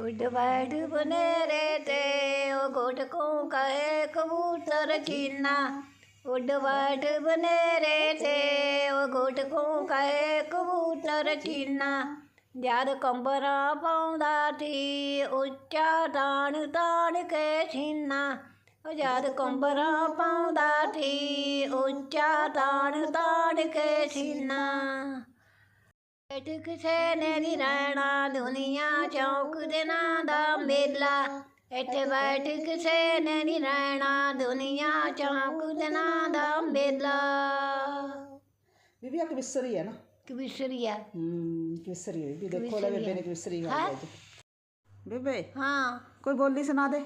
ਉੱਡ ਬੈਠ ਬਨੇਰੇ ਤੇ, ਉਹ ਗੋਟ ਕੋ ਕਹੇ ਕਬੂਤਰ ਚੀਨਾ। ਉੱਡ ਬੈਠ ਬਨੇਰੇ ਤੇ, ਉਹ ਗੋਟ ਕੋ ਕਹੇ ਕਬੂਤਰ ਚੀਨਾ। ਜਦ ਕੰਬਰਾਂ ਪਾਉਂਦਾ ਤੀ, ਉੱਚਾ ਤਾਣ ਤਾਣ ਕੇ ਛੀਨਾ। ਉਹ ਜਦ ਕੰਬਰਾਂ ਪਾਉਂਦਾ ਤੀ, ਉੱਚਾ ਤਾਣ ਤਾਣ ਕੇ ਸੀਨਾ ਬੈਠ ਕਿਸੇ ਨੇ ਨੀ ਰਹਿਣਾ ਦੁਨੀਆ ਚੌਕ ਦੇ ਨਾਂ ਦਾ ਮੇਲਾ ਇੱਥੇ ਬੈਠ ਕਿਸੇ ਨੇ ਨੀ ਰਹਿਣਾ ਦੁਨੀਆ ਚੌਕ ਦੇ ਨਾਂ ਦਾ ਮੇਲਾ ਬੀਬੀ ਆ ਕਵਿਸਰੀ ਹੈ ਨਾ ਕਵਿਸ਼ਰੀਆ ਹੂੰ ਕਵਿਸਰੀ ਹੈ ਬੀਬੀ ਦੇਖੋ ਲੈ ਬੇਬੇ ਨੇ ਕਵਿਸਰੀ ਗਾ ਹੈਂ? ਅੱਜ ਬੇਬੇ ਹਾਂ ਕੋਈ ਬੋਲੀ ਸੁਣਾ ਦੇ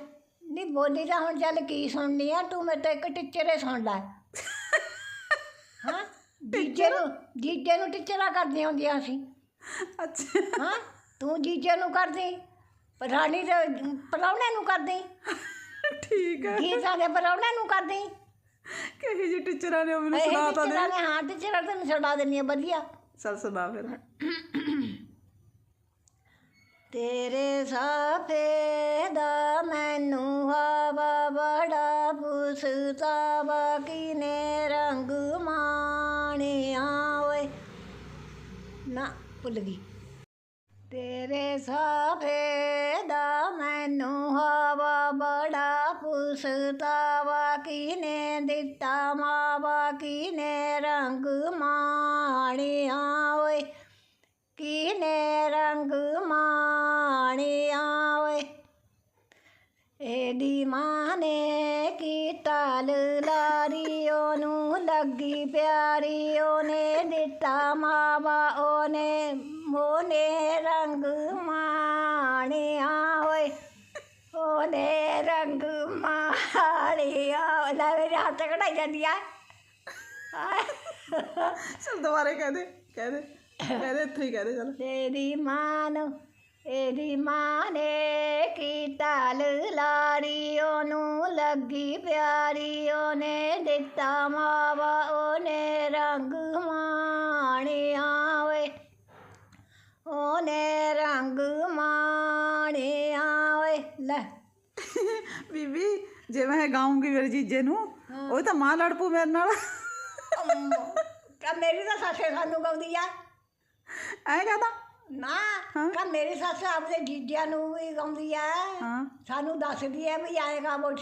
ਨਹੀਂ ਬੋਲੀ ਤਾਂ ਹੁਣ ਚੱਲ ਕੀ ਸੁਣਨੀ ਆ ਤੂੰ ਮੇਰੇ ਤੋਂ ਇੱਕ ਟੀਚਰੇ ਸੁਣ ਲੈ ਹਾਂ ਜੀਜੇ ਨੂੰ ਜੀਜੇ ਨੂੰ ਟੀਚਰਾਂ ਕਰਦੀਆਂ ਹੁੰਦੀਆਂ ਸੀ ਅੱਛਾ। ਹਾਂ ਤੂੰ ਜੀਜੇ ਨੂੰ ਕਰਦੀ ਰਾਣੀ ਦੇ ਪਰੌਣੇ ਨੂੰ ਕਰਦੀ। ਠੀਕ ਹੈ। ਗੀਤਾਂ ਦੇ ਪਰੌਣੇ ਨੂੰ ਕਰਦੀ। ਕਹੀ ਜੀ ਟੀਚਰਾਂ ਨੇ ਉਹ ਮੈਨੂੰ ਸੁਣਾ ਤਾਂ ਦੇ। ਨੇ ਹਾਂ ਟੀਚਰਾਂ ਤੈਨੂੰ ਸੁਣਾ ਆ ਵਧੀਆ। ਚੱਲ ਸੁਣਾ ਫਿਰ। ਤੇਰੇ ਸਾਫੇ ਦਾ ਮੈਨੂੰ ਹਵਾ ਬੜਾ ਪੁਸਤਾਵਾ ਨਾ ਭੁੱਲ ਗਈ। ਤੇਰੇ ਸਾਫੇ ਦਾ ਮੈਨੂੰ ਹਵਾ ਬੜਾ ਪੁਸਤਾਵਾ ਕਿਨੇ ਦਿੱਤਾ ਮਾਵਾ ਕਿਨੇ ਰੰਗ ਮਾਣਿਆ ਓਏ ਕਿਨੇ ਰੰਗ ਮਾਣਿਆ ਓਏ। ਇਹਦੀ ਮਾਂ ਨੇ ਕੀਤਾ ਲਾਰੀ ਉਹਨੂੰ ਲੱਗੀ ਪਿਆਰੀ, ਉਹਨੇ ਦਿੱਤਾ ਮਾਵਾ ਰੰਗ ਮਾਣਿਆ ਓਏ। ਉਹਨੇ ਰੰਗ ਮਾਣਿਆ। ਲੈ ਮੇਰੇ ਹੱਥ ਕਢਾਈ ਜਾਂਦੀ ਆ। ਚੱਲ ਦੁਬਾਰੇ ਕਹਿ ਦੇ ਕਹਿ ਦੇ। ਕਹਿ ਦੇ ਇੱਥੇ ਹੀ ਕਹਿ ਦੇ ਚੱਲ। ਤੇਰੀ ਮਾਂ ਨੂੰ ਇਹਦੀ ਮਾਂ ਨੇ ਕੀਤਾ ਲਾਰੀ ਉਹਨੂੰ ਲੱਗੀ ਪਿਆਰੀ ਉਹਨੇ ਦਿੱਤਾ ਮਾਵਾ। ਜੇ ਮੈਂ ਗਾਉਂਗੀ ਮੇਰੇ ਜੀਜੇ ਨੂੰ ਉਹ ਤਾਂ ਮਾਂ ਲੜ ਪੂ ਮੇਰੇ ਨਾਲ। ਕਾ ਮੇਰੀ ਤਾਂ ਸੱਸੇ ਸਾਨੂੰ ਗਾਉਂਦੀ ਆ। ਐ ਕਹਦਾ? ਨਾ ਕਾ ਮੇਰੀ ਸੱਸ ਆਪਦੇ ਜੀਜਿਆਂ ਨੂੰ ਵੀ ਗਾਉਂਦੀ ਆ। ਹਾਂ। ਸਾਨੂੰ ਦੱਸਦੀ ਹੈ ਵੀ ਆਏਗਾ ਬੋਟ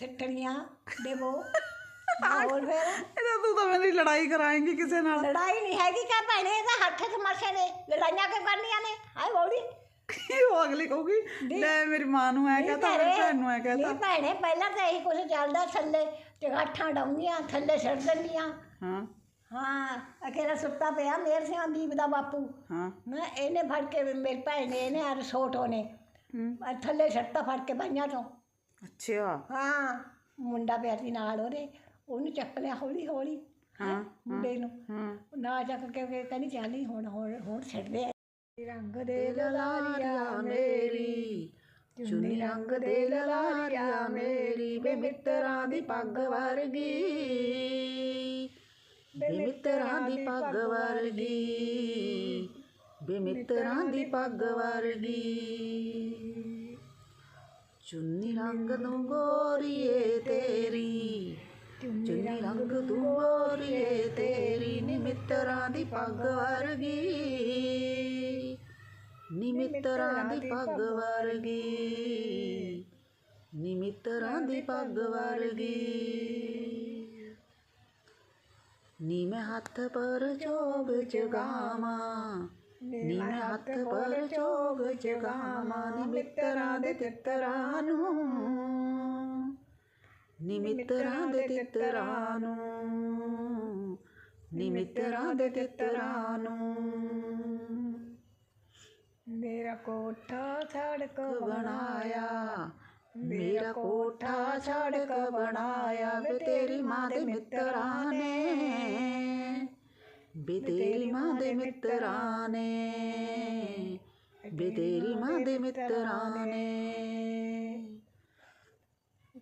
ਠੱਠਣੀਆਂ ਦੇਵੋ ਹੋਰ ਫਿਰ? ਇਹਦਾ ਤੂੰ ਤਾਂ ਮੇਰੀ ਲੜਾਈ ਕਰਾਏਂਗੀ ਕਿਸੇ ਨਾਲ। ਲੜਾਈ ਨਹੀਂ ਹੈਗੀ ਕਾ ਭੈਣੇ ਇਹ ਤਾਂ ਹੱਥ ਤਮਾਸ਼ੇ ਨੇ ਲੜਾਈਆਂ ਕਿਉਂ ਕਰਨੀਆਂ ਨੇ? ਹਾਏ ਬੋੜੀ ਉਹ ਅਗਲੀ ਕਹੂਗੀ? ਲੈ ਮੇਰੀ ਮਾਂ ਨੂੰ ਐ ਕਹਤਾ ਮੇਰੀ ਭੈਣ ਨੂੰ ਐ ਕਹਤਾ। ਨਹੀਂ ਭੈਣੇ ਪਹਿਲਾਂ ਤਾਂ ਇਹੀ ਕੁਝ ਚੱਲਦਾ ਥੱਲੇ ਚਗਾਠਾਂ ਡਾਉਂਦੀਆਂ ਥੱਲੇ ਛੱਡ ਦਿੰਦੀਆਂ। ਹਾਂ। ਹਾਂ ਅਕੇਲਾ ਸੁੱਤਾ ਪਿਆ ਮੇਰ ਸਿੰਘ ਦੀਪ ਦਾ ਬਾਪੂ। ਹਾਂ। ਨਾ ਇਹਨੇ ਫੜ ਕੇ ਮੇਰੀ ਭੈਣ ਨੇ ਇਹਨੇ ਅਰ ਸੋਟੋ ਨੇ ਹੂੰ। ਥੱਲੇ ਛੱਟਾ ਫੜ ਕੇ ਬਾਈਆਂ ਤੋਂ ਅੱਛਾ ਹਾਂ ਮੁੰਡਾ ਪਿਆ ਸੀ ਨਾਲ ਉਹਦੇ ਉਹਨੂੰ ਚੱਕ ਲਿਆ ਹੌਲੀ ਹੌਲੀ। ਹਾਂ ਮੁੰਡੇ ਨੂੰ। ਹਾਂ। ਨਾ ਚੱਕ ਕੇ ਕਹਿੰਦੀ ਚੱਲ ਨੀ ਹੁਣ ਹੁਣ ਹੁਣ ਛੱਡਦੇ ਰੰਗ ਦੇ ਲਲਾਰੀਆ ਮੇਰੀ ਚੁੰਨੀ ਰੰਗ ਦੇ ਲਲਾਰੀਆ ਮੇਰੀ ਵੇ ਮਿੱਤਰਾਂ ਦੀ ਪੱਗ ਵਰਗੀ ਵੇ ਮਿੱਤਰਾਂ ਦੀ ਪੱਗ ਵਰਗੀ ਵੇ ਮਿੱਤਰਾਂ ਦੀ ਪੱਗ ਵਰਗੀ। ਚੁੰਨੀ ਰੰਗ ਨੂੰ ਗੋਰੀਏ ਤੇਰੀ ਚੁੰਨੀ ਰੰਗ ਤੂੰ ਗੋਰੀਏ ਤੇਰੀ ਨੀ ਮਿੱਤਰਾਂ ਦੀ ਪੱਗ ਵਰਗੀ। ਨੀ ਮਿੱਤਰਾਂ ਦੀ ਪੱਗ ਵਰਗੀ। ਨੀ ਮਿੱਤਰਾਂ ਦੀ ਪੱਗ ਵਰਗੀ। ਨੀ ਹੱਥ ਪਰ ਚੋਗ ਚਗਾਵਾਂ ਨੀ ਮੈਂ ਹੱਥ ਪਰ ਚੋਗ ਚਗਾਵਾਂ ਨੀ ਮਿੱਤਰਾਂ ਦੇ ਤਿੱਤਰਾਂ ਨੂੰ। ਨੀ ਮਿੱਤਰਾਂ ਦੇ ਤਿੱਤਰਾਂ ਨੂੰ। ਨੀ ਦੇ ਤਿੱਤਰਾਂ ਨੂੰ। ਮੇਰਾ ਕੋਠਾ ਸੜਕ ਬਣਾਇਆ ਮੇਰਾ ਕੋਠਾ ਸੜਕ ਬਣਾਇਆ ਵੇ ਤੇਰੀ ਮਾਂ ਦੇ ਮਿੱਤਰਾਂ ਨੇ। ਵੇ ਤੇਰੀ ਮਾਂ ਦੇ ਮਿੱਤਰਾਂ ਨੇ। ਵੇ ਤੇਰੀ ਮਾਂ ਦੇ ਮਿੱਤਰਾਂ ਨੇ।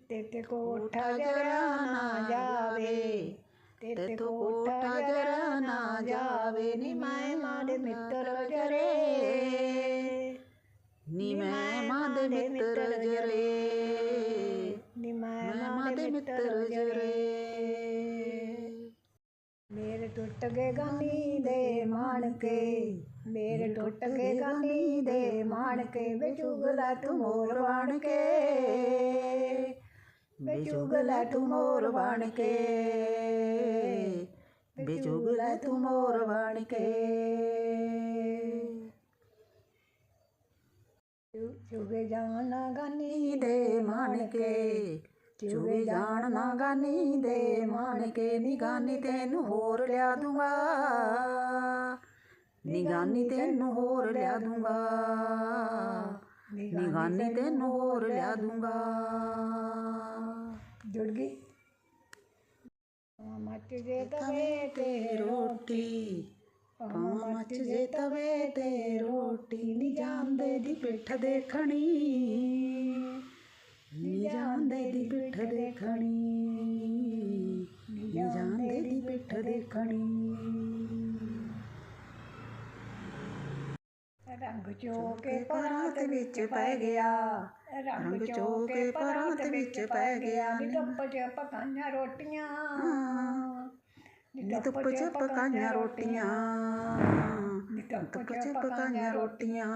ਤੇ ਤੇ ਕੋਠਾ ਜਰਾ ਨਾ ਜਾਵੇ। ਤੇ ਤੇ ਕੋਠਾ ਜਰਾ ਨਾ ਜਾਵੇ। ਨੀ ਮੈਂ ਮਾਂ ਦੇ ਮਿੱਤਰ ਜਰੇ। ਨੀ ਮੈਂ ਮਾਂ ਦੇ ਮਿੱਤਰ ਜਰੇ। ਨੀ ਮੈਂ ਦੇ ਮਿੱਤਰ ਜਰੇ। ਮੇਰੇ ਟੁੱਟ ਗਏ ਗਾਨੀ ਦੇ ਮਾਣ ਕੇ ਮੇਰੇ ਟੁੱਟ ਗਏ ਗਾਨੀ ਦੇ ਮਾਣ ਕੇ ਵਿਚੁਗਲਾ ਤੂੰ ਮੋਰ ਬਣ ਕੇ ਬੇਚੁਗਲਾ ਤੂੰ ਮੋਰ ਬਣ ਕੇ ਤੂੰ ਮੋਰ ਬਣ ਕੇ ਚੁਗੇ ਜਾਣਾ ਗਾਨੀ ਨੀ ਦੇ ਮਾਣ ਕੇ ਚੁਗੇ ਜਾਣ ਨਾ ਗਾਨੀ ਦੇ ਮਾਣ ਕੇ ਨੀ ਗਾਨੀ ਤੈਨੂੰ ਹੋਰ ਲਿਆ ਦੂੰਗਾ। ਨੀ ਗਾਨੀ ਤੈਨੂੰ ਹੋਰ ਲਿਆ ਦੂੰਗਾ। ਨੀ ਗਾਨੀ ਤੈਨੂੰ ਹੋਰ ਲਿਆ ਦੂੰਗਾ। ਜੁੜ ਗਈ? ਮੱਚ ਜੇ ਤਵੇ ਤੇ ਰੋਟੀ। ਪਾਵਾਂ ਮੱਚ ਜੇ ਤਵੇ ਤੇ ਰੋਟੀ ਨੀ ਜਾਂਦੇ ਦੀ ਪਿੱਠ ਦੇਖਣੀ। ਨੀ ਜਾਂਦੇ ਦੀ ਪਿੱਠ ਦੇਖਣੀ। ਨੀ ਜਾਂਦੇ ਦੀ ਪਿੱਠ ਦੇਖਣੀ। ਰੰਗ ਚੋਕੇ ਪਰਾਤ ਵਿੱਚ ਪੈ ਗਿਆ। ਰੰਗ ਚੋਕੇ ਪਰਾਤ ਵਿੱਚ ਪੈ ਗਿਆ। ਨੀ ਧੁੱਪ ਚ ਪਕਾਈਆਂ ਰੋਟੀਆਂ। ਨੀ ਧੁੱਪ ਚ ਪਕਾਈਆਂ ਰੋਟੀਆਂ। ਨੀ ਧੁੱਪ ਚ ਪਕਾਈਆਂ ਰੋਟੀਆਂ।